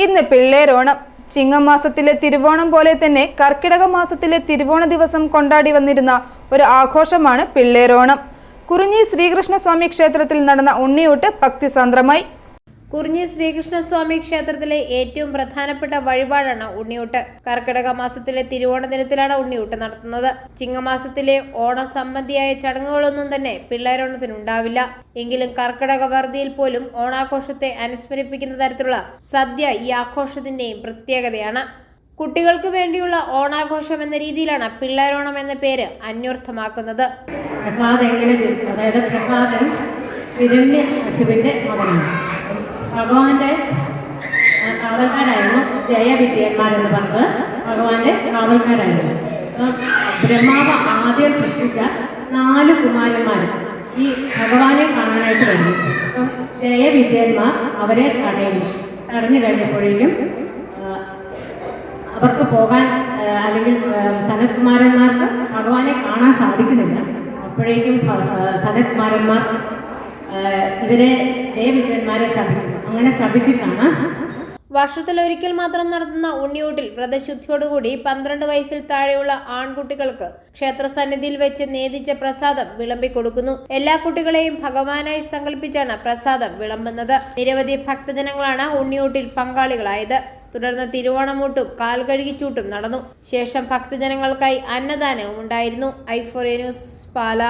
ഇന്ന് പിള്ളേരോണം ചിങ്ങമാസത്തിലെ തിരുവോണം പോലെ തന്നെ കർക്കിടക മാസത്തിലെ തിരുവോണ ദിവസം കൊണ്ടാടി വന്നിരുന്ന ഒരു ആഘോഷമാണ് പിള്ളേരോണം കുറിഞ്ഞി ശ്രീകൃഷ്ണസ്വാമി ക്ഷേത്രത്തിൽ നടന്ന ഉണ്ണിയൂട്ട് ഭക്തിസാന്ദ്രമായി. കുറിഞ്ഞി ശ്രീകൃഷ്ണസ്വാമി ക്ഷേത്രത്തിലെ ഏറ്റവും പ്രധാനപ്പെട്ട വഴിപാടാണ് ഉണ്ണിയൂട്ട്. കർക്കിടക മാസത്തിലെ തിരുവോണ ദിനത്തിലാണ് ഉണ്ണിയൂട്ട് നടത്തുന്നത്. ചിങ്ങമാസത്തിലെ ഓണ സംബന്ധിയായ ചടങ്ങുകളൊന്നും തന്നെ പിള്ളേരോണത്തിനുണ്ടാവില്ല. എങ്കിലും കർക്കിടക വറുതിയിൽ പോലും ഓണാഘോഷത്തെ അനുസ്മരിപ്പിക്കുന്ന തരത്തിലുള്ള സദ്യ ഈ ആഘോഷത്തിന്റെയും പ്രത്യേകതയാണ്. കുട്ടികൾക്ക് വേണ്ടിയുള്ള ഓണാഘോഷം എന്ന രീതിയിലാണ് പിള്ളേരോണം എന്ന പേര് അന്വർത്ഥമാക്കുന്നത്. പ്രഹ്ലാദ് എങ്ങനെ അതായത് പ്രഹ്ലാദൻ ഹിരണ്യ അശുവിന്റെ മകനാണ്. ഭഗവാന്റെ കാവൽക്കാരായിരുന്നു ജയവിജയന്മാരെന്ന് പറഞ്ഞത് ഭഗവാന്റെ കാവൽക്കാരായിരുന്നു. ബ്രഹ്മാവ് ആദ്യം സൃഷ്ടിച്ച നാല് കുമാരന്മാർ ഈ ഭഗവാനെ കാണാനായിട്ട് വന്നു. അപ്പം ജയവിജയന്മാർ അവരെ തടയുന്നു. തടഞ്ഞു കഴിഞ്ഞപ്പോഴേക്കും അവർക്ക് പോകാൻ അല്ലെങ്കിൽ സനത്കുമാരന്മാർക്ക് ഭഗവാനെ കാണാൻ സാധിക്കുന്നില്ല. അപ്പോഴേക്കും സനത്കുമാരന്മാർ ഇവരെ ജയവിജയന്മാരെ ശപിക്കുന്നു. അങ്ങനെ ശപിച്ചിട്ടാണ്. വർഷത്തിലൊരിക്കൽ മാത്രം നടത്തുന്ന ഉണ്ണിയൂട്ടിൽ വ്രതശുദ്ധിയോടുകൂടി പന്ത്രണ്ട് വയസ്സിൽ താഴെയുള്ള ആൺകുട്ടികൾക്ക് ക്ഷേത്ര സന്നിധിയിൽ വെച്ച് നേദിച്ച പ്രസാദം വിളമ്പിക്കൊടുക്കുന്നു എല്ലാ കുട്ടികളെയും ഭഗവാനായി സങ്കല്പിച്ചാണ് പ്രസാദം വിളമ്പുന്നത്. നിരവധി ഭക്തജനങ്ങളാണ് ഉണ്ണിയൂട്ടിൽ പങ്കാളികളായത്. തുടർന്ന് തിരുവോണമൂട്ടും കാൽകഴുകിച്ചൂട്ടും നടന്നു. ശേഷം ഭക്തജനങ്ങൾക്കായി അന്നദാനവും ഉണ്ടായിരുന്നു. ഐഫോറിയ ന്യൂസ് പാല.